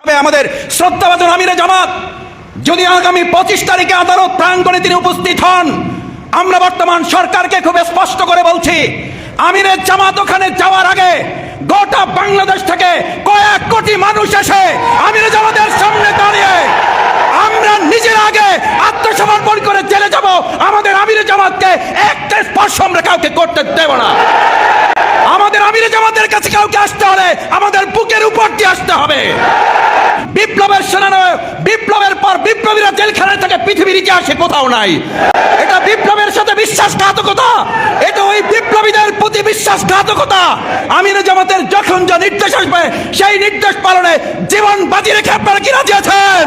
আমাদের শ্রদ্ধাভাজন আমিরে জামাত, যদি আগামী পঁচিশ তারিখে আদালত প্রাঙ্গণে তিনি উপস্থিত হন, আমরা বর্তমান সরকারকে খুব স্পষ্ট করে বলছি আমিরের জামাত ওখানে যাওয়ার আগে গোটা বাংলাদেশ থেকে কয়েক কোটি মানুষ এসে আমিরে জামাতের সামনে দাঁড়িয়ে আমরা নিজের আগে আত্মসমর্পণ করে জেলে যাব। আমাদের আমিরে জামাতকে একটা স্পর্শ আমরা কাউকে করতে দেব না। আমাদের কাছে কাউকে আসতে হলে আমাদের বুকের উপর দিয়ে আসতে হবে। বিপ্লবের সেনানায়ক, বিপ্লবের পর বিপ্লবীরা জেলখানায় থেকে, পৃথিবীর ইতিহাসে কোথাও নাই। এটা বিপ্লবের সাথে বিশ্বাসঘাতকতা। এটা ওই বিপ্লবীদের প্রতি বিশ্বাসঘাতকতা। আমির জামাতের যখন যা নির্দেশ আসবে, সেই নির্দেশ পালনে জীবন বাজি রেখে আপনারা কি রাজি আছেন?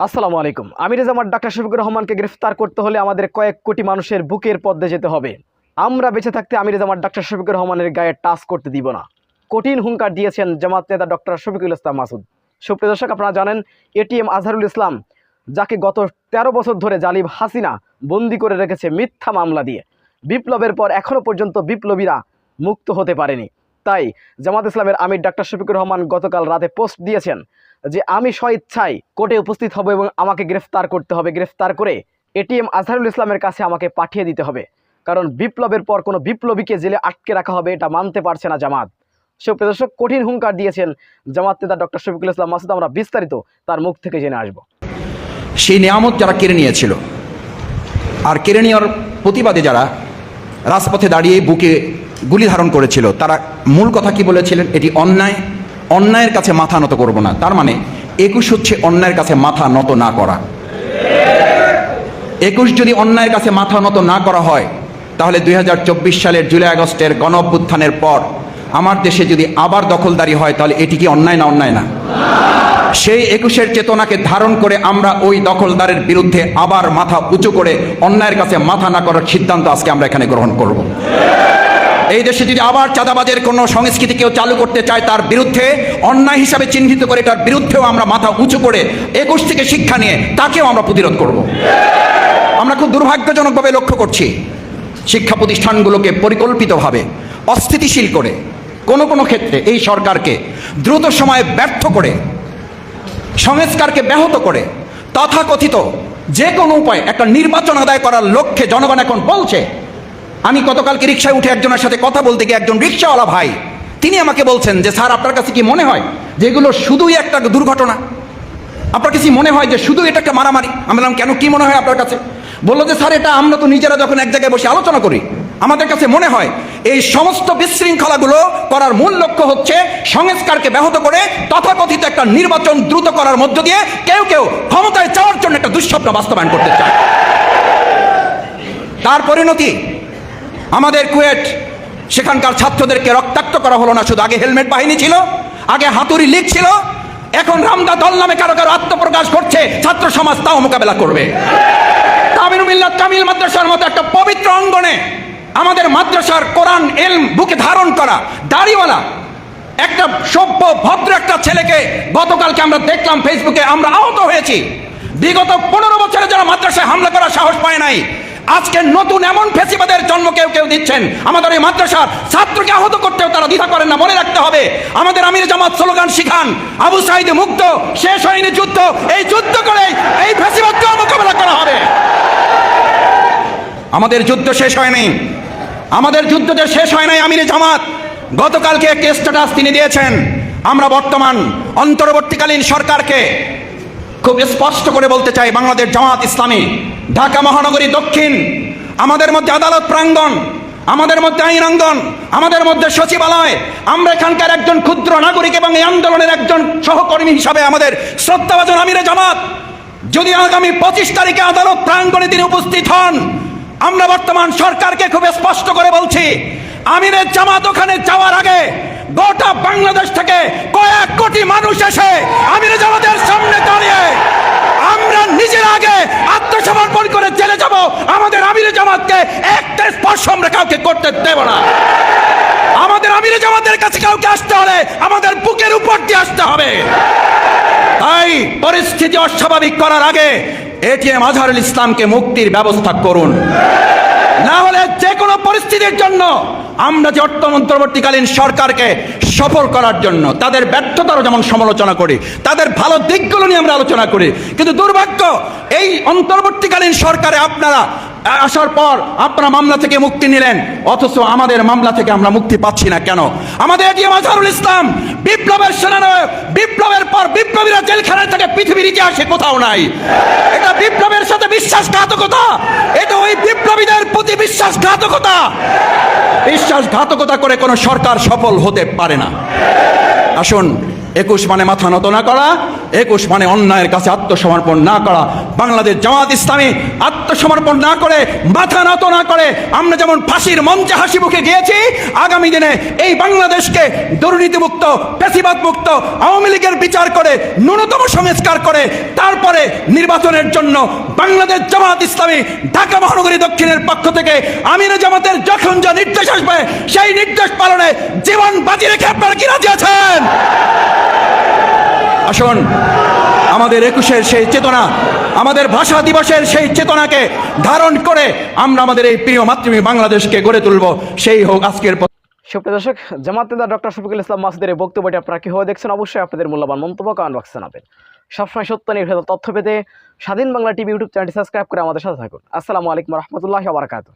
আসসালামু আলাইকুম। আমির জামাত ডাক্তার শফিকুর রহমানকে গ্রেফতার করতে হলে আমাদের কয়েক কোটি মানুষের বুকের পদ্মে যেতে হবে। আমরা বেঁচে থাকতে আমির জামাত ডাক্তার শফিকুর রহমানের গায়ে টাচ করতে দিব না। কঠিন হুঙ্কার দিয়েছেন জামাত নেতা ডক্টর শফিকুল ইসলাম মাসুদ। সুপ্রিয় দর্শক, আপনারা জানেন, এটিএম আজহারুল ইসলাম, যাকে গত তেরো বছর ধরে জালিম হাসিনা বন্দি করে রেখেছে মিথ্যা মামলা দিয়ে, বিপ্লবের পর এখনও পর্যন্ত বিপ্লবীরা মুক্ত হতে পারেনি। তাই জামাত ইসলামের আমির ডাক্তার শফিকুর রহমান গতকাল রাতে পোস্ট দিয়েছেন যে, আমি স্বইচ্ছায় কোর্টে উপস্থিত হব এবং আমাকে গ্রেফতার করতে হবে। গ্রেফতার করে এটিএম আজহারুল ইসলামের কাছে আমাকে পাঠিয়ে দিতে হবে। কারণ বিপ্লবের পর কোনো বিপ্লবীকে জেলে আটকে রাখা হবে এটা মানতে পারছে না জামাত। সুপ্রিয় দর্শক, কঠিন হুঙ্কার দিয়েছেন জামাত নেতা ডক্টর শফিকুল ইসলাম মাসুদ। আমরা বিস্তারিত তার মুখ থেকে জেনে আসব। সেই নিয়ামত যারা কেড়ে নিয়েছিল আর কেড়ে নেওয়ার প্রতিবাদে যারা রাজপথে দাঁড়িয়ে বুকে গুলি ধারণ করেছিল, তারা মূল কথা কি বলেছিলেন? এটি অন্যায়, অন্যায়ের কাছে মাথা নত করব না। তার মানে একুশ হচ্ছে অন্যায়ের কাছে মাথা নত না করা। একুশ যদি অন্যায়ের কাছে মাথা নত না করা হয় তাহলে দুই হাজার চব্বিশ সালের জুলাই আগস্টের গণ পর আমার দেশে যদি আবার দখলদারি হয়, তাহলে এটি কি অন্যায় না অন্যায় না? সেই একুশের চেতনাকে ধারণ করে আমরা ওই দখলদারের বিরুদ্ধে আবার মাথা উঁচু করে অন্যায়ের কাছে মাথা না করার সিদ্ধান্ত আজকে আমরা এখানে গ্রহণ করব। এই দেশে যদি আবার চাঁদাবাজের কোনো সংস্কৃতি কেউ চালু করতে চায়, তার বিরুদ্ধে অন্যায় হিসাবে চিহ্নিত করে, তার বিরুদ্ধেও আমরা মাথা উঁচু করে একুশ থেকে শিক্ষা নিয়ে তাকেও আমরা প্রতিরোধ করব। আমরা খুব দুর্ভাগ্যজনকভাবে লক্ষ্য করছি শিক্ষা প্রতিষ্ঠানগুলোকে পরিকল্পিতভাবে অস্থিতিশীল করে কোনো কোনো ক্ষেত্রে এই সরকারকে দ্রুত সময়ে ব্যর্থ করে, সংস্কারকে ব্যাহত করে, তথাকথিত যে কোনো উপায় একটা নির্বাচন আদায় করার লক্ষ্যে জনগণ এখন বলছে, আমি গতকালকে রিক্সায় উঠে একজনের সাথে কথা বলতে গিয়ে একজন রিক্সাওয়ালা ভাই, তিনি আমাকে বলছেন যে, স্যার, আপনার কাছে কি মনে হয় যে এগুলো শুধুই একটা দুর্ঘটনা? আপনার কাছে মনে হয় যে শুধু এটা একটা মারামারি? আমি বললাম, কেন? কি মনে হয় আপনার কাছে? বলল যে, স্যার, এটা আমরা তো নিজেরা যখন এক জায়গায় বসে আলোচনা করি, আমাদের কাছে মনে হয় এই সমস্ত বিশৃঙ্খলাগুলো করার মূল লক্ষ্য হচ্ছে সংস্কারকে ব্যাহত করে তথাকথিত একটা নির্বাচন দ্রুত করার মধ্য দিয়ে কেউ কেউ ক্ষমতায় যাওয়ার জন্য একটা দুঃস্বপ্ন বাস্তবায়ন করতে চায়। তার পরিণতি, আমাদের কুয়েট, সেখানকার ছাত্রদেরকে রক্তাক্ত করা হলো না, শুধু আগে হেলমেট বাহিনী ছিল, আগে হাতুড়ি লিগ ছিল, এখন রামদা দল নামে কারও কারও আত্মপ্রকাশ করছে ছাত্র সমাজ তাও মোকাবেলা করবে। কামিল মিল্লাত কামিল মাদ্রাসার মতো একটা পবিত্র অঙ্গনে আমাদের মাদ্রাসার কোরআন, এলম, বুকে ধারণ করা দাড়িওয়ালা, একটা সভ্য, ভদ্র একটা ছেলেকে গতকালকে আমরা দেখলাম ফেসবুকে, আমরা আহত হয়েছি। বিগত পনেরো বছরে যারা মাদ্রাসায় হামলা করার সাহস পায় নাই, আজকে নতুন এমন ফেসিবাদের জন্ম কেউ কেউ দিচ্ছেন। আমাদের এই মাদ্রাসার ছাত্রকে আহত করতেও তারা দ্বিধা করেন না, মনে রাখতে হবে। আমাদের আমির জামাত স্লোগান শিখান, আবু সাইদে মুক্ত, শেষ হয়নি যুদ্ধ, এই যুদ্ধ করে এই ফেসিবাদকে মোকাবেলা করা হবে আমাদের যুদ্ধ শেষ হয়নি। আমাদের যুদ্ধ যে শেষ হয় নাই আমিরে জামাত। গতকালকে একটি স্ট্যাটাস তিনি দিয়েছেন। আমরা বর্তমান অন্তর্বর্তীকালীন সরকারকে খুব স্পষ্ট করে বলতে চাই, বাংলাদেশ জামাত ইসলামী, ঢাকা মহানগরী দক্ষিণ, আমাদের মধ্যে আদালত প্রাঙ্গণ, আমাদের মধ্যে আইনাঙ্গন আমাদের মধ্যে সচিবালয়, আমরা এখানকার একজন ক্ষুদ্র নাগরিক এবং এই আন্দোলনের একজন সহকর্মী হিসাবে আমাদের শ্রদ্ধাভাজন আমিরে জামাত। যদি আগামী পঁচিশ তারিখে আদালত প্রাঙ্গণে তিনি উপস্থিত হন আমরা বর্তমান সরকারকে খুব স্পষ্ট করে বলছি, আমিরের জামাত ওখানে যাওয়ার আগে গোটা বাংলাদেশ থেকে কয়েক কোটি মানুষ এসে আমিরের জামাতের সামনে দাঁড়িয়ে আমরা নিজের আগে আত্মসমর্পণ করে জেলে যাব। আমাদের আমিরের জামাতকে একটা স্পর্শ আমরা কাউকে করতে দেব না। আমাদের আমিরের জামাতের কাছে কাউকে আসতে হলে আমাদের বুকের উপর দিয়ে আসতে হবে। তাই পরিস্থিতি অস্বাভাবিক করার আগে এটিএম আজহারুল ইসলামকে মুক্তির ব্যবস্থা করুন। না হলে যে কোনো পরিস্থিতির জন্য আমরা যে অর্থ অন্তর্বর্তীকালীন সরকারকে সফল করার জন্য, তাদের ব্যর্থতারও যেমন সমালোচনা করি, তাদের ভালো দিকগুলো নিয়ে আমরা আলোচনা করি, কিন্তু দুর্ভাগ্য, এই অন্তর্বর্তীকালীন সরকারে আপনারা আসার পর আপনারা মামলা থেকে মুক্তি নিলেন। অথচ আমাদের মামলা থেকে আমরা মুক্তি পাচ্ছি না কেন? আমাদের এটিএম আজহারুল ইসলাম, বিপ্লবের সেনানায়ক, বিপ্লবের পর বিপ্লবীরা জেলখানায় থেকে, পৃথিবীর ইতিহাসে কোথাও নাই। এটা বিপ্লবের সাথে বিশ্বাসঘাতকতা, এটা ওই বিপ্লবীদের প্রতি বিশ্বাসঘাতকতা। বিশ্বাসঘাতকতা করে কোনো সরকার সফল হতে পারে না। আসুন একুশ মানে মাথা নত না করা, একুশ মানে অন্যায়ের কাছে আত্মসমর্পণ না করা। বাংলাদেশ জামাত ইসলামী আত্মসমর্পণ না করে, মাথা নত না করে, আমরা যেমন ফাঁসির মঞ্চে হাসি মুখে গিয়েছি, আগামী দিনে এই বাংলাদেশকে দুর্নীতিমুক্ত পেশিবাদ মুক্ত আওয়ামী লীগের বিচার করে, ন্যূনতম সংস্কার করে, তারপরে নির্বাচনের জন্য বাংলাদেশ জামাত ইসলামী ঢাকা মহানগরী দক্ষিণের পক্ষ থেকে আমির জামাতের যখন যা নির্দেশ আসবে, সেই নির্দেশ পালনে জীবন বাজি রেখে আপনারা কি রাজি আছেন? আসুন। আমাদের একুশের সেই চেতনা, আমাদের ভাষা দিবসের সেই চেতনাকে ধারণ করে আমরা আমাদের এই প্রিয় মাতৃভূমি বাংলাদেশকে গড়ে তুলব। সেই হোক আজকের। সুপ্রিয় দর্শক জামাত নেতা ডক্টর শফিকুল ইসলাম মাসুদের এই বক্তব্যটি আপনারা কীভাবে দেখছেন? অবশ্যই আপনাদের মূল্যবান মন্তব্য কমেন্ট বক্সে জানাবেন। সবসময় সত্য নির্ভেদ তথ্য পেতে স্বাধীন বাংলা টিভি ইউটিউব চ্যানেলটি সাবস্ক্রাইব করে আমাদের সাথে থাকুন। আসসালামু আলাইকুম রহমতুল্লাহ বারাকাতু